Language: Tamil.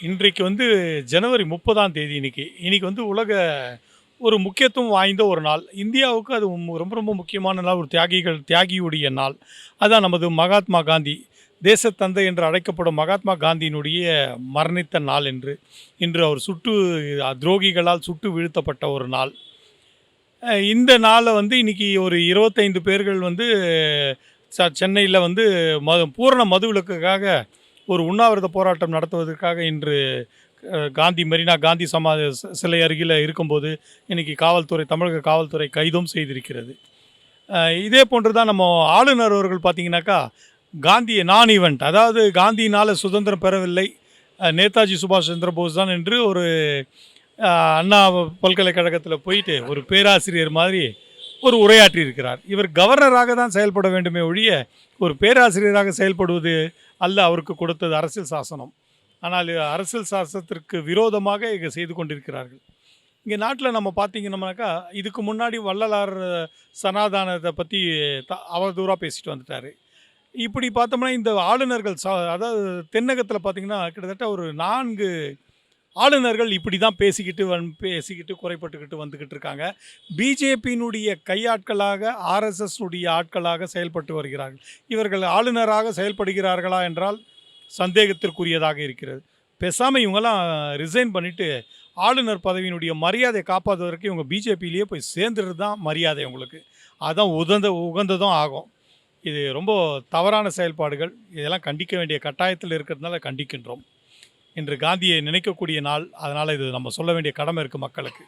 இன்றைக்கு வந்து ஜனவரி முப்பதாம் தேதி இன்னைக்கு. இன்னைக்கு வந்து உலக ஒரு முக்கியத்துவம் வாய்ந்த ஒரு நாள். இந்தியாவுக்கு அது ரொம்ப ரொம்ப முக்கியமான நாள். ஒரு தியாகிகள் தியாகியுடைய நாள். அதான் நமது மகாத்மா காந்தி. தேசத்தந்தை என்று அழைக்கப்படும் மகாத்மா காந்தியினுடைய மரணித்த நாள் என்று. இன்று அவர் சுட்டு துரோகிகளால் சுட்டு வீழ்த்தப்பட்ட ஒரு நாள். இந்த நாளை வந்து இன்னைக்கு ஒரு இருபத்தைந்து பேர்கள் வந்து ச சென்னையில் வந்து மது பூரண மதுவிலக்குக்காக ஒரு உண்ணாவிரத போராட்டம் நடத்துவதற்காக இன்று காந்தி மெரினா காந்தி சமாதி சிலை அருகில் இருக்கும்போது இன்றைக்கி காவல்துறை தமிழக காவல்துறை கைதும் செய்திருக்கிறது. இதே போன்று தான் நம்ம ஆளுநர் அவர்கள் பார்த்தீங்கன்னாக்கா காந்தி நான் ஈவெண்ட் அதாவது காந்தியினால் சுதந்திரம் பெறவில்லை நேதாஜி சுபாஷ் சந்திர போஸ் தான் என்று ஒரு அண்ணா பல்கலைக்கழகத்தில் போயிட்டு ஒரு பேராசிரியர் மாதிரி ஒரு உரையாற்றி இருக்கிறார். இவர் கவர்னராக தான் செயல்பட வேண்டுமே ஒழிய ஒரு பேராசிரியராக செயல்படுவது அல்ல அவருக்கு கொடுத்தது அரசியல் சாசனம். ஆனால் அரசியல் சாசனத்திற்கு விரோதமாக இங்கே செய்து கொண்டிருக்கிறார்கள். இங்கே நாட்டில் நம்ம பார்த்தீங்கன்னாக்கா இதுக்கு முன்னாடி வள்ளலார் சனாதானத்தை பற்றி த அவதூறாக பேசிட்டு வந்துட்டார். இப்படி பார்த்தோம்னா இந்த ஆளுநர்கள் ச அதாவது தென்னகத்தில் பார்த்திங்கன்னா கிட்டத்தட்ட ஒரு நான்கு ஆளுநர்கள் இப்படி தான் பேசிக்கிட்டு வந் பேசிக்கிட்டு குறைப்பட்டுக்கிட்டு வந்துக்கிட்டு இருக்காங்க. பிஜேபியினுடைய கையாட்களாக ஆர்எஸ்எஸ்னுடைய ஆட்களாக செயல்பட்டு வருகிறார்கள். இவர்கள் ஆளுநராக செயல்படுகிறார்களா என்றால் சந்தேகத்திற்குரியதாக இருக்கிறது. பேசாமல் இவங்கெல்லாம் ரிசைன் பண்ணிவிட்டு ஆளுநர் பதவியினுடைய மரியாதையை காப்பாற்றுவதற்கு இவங்க பிஜேபியிலேயே போய் சேர்ந்துட்டு தான் மரியாதை உங்களுக்கு. அதான் உகந்த உகந்ததும் ஆகும். இது ரொம்ப தவறான செயல்பாடுகள். இதெல்லாம் கண்டிக்க வேண்டிய கட்டாயத்தில் இருக்கிறதுனால கண்டிக்கின்றோம். இன்று காந்தியை நினைக்கக்கூடிய நாள். அதனால் இது நம்ம சொல்ல வேண்டிய கடமை இருக்குது மக்களுக்கு.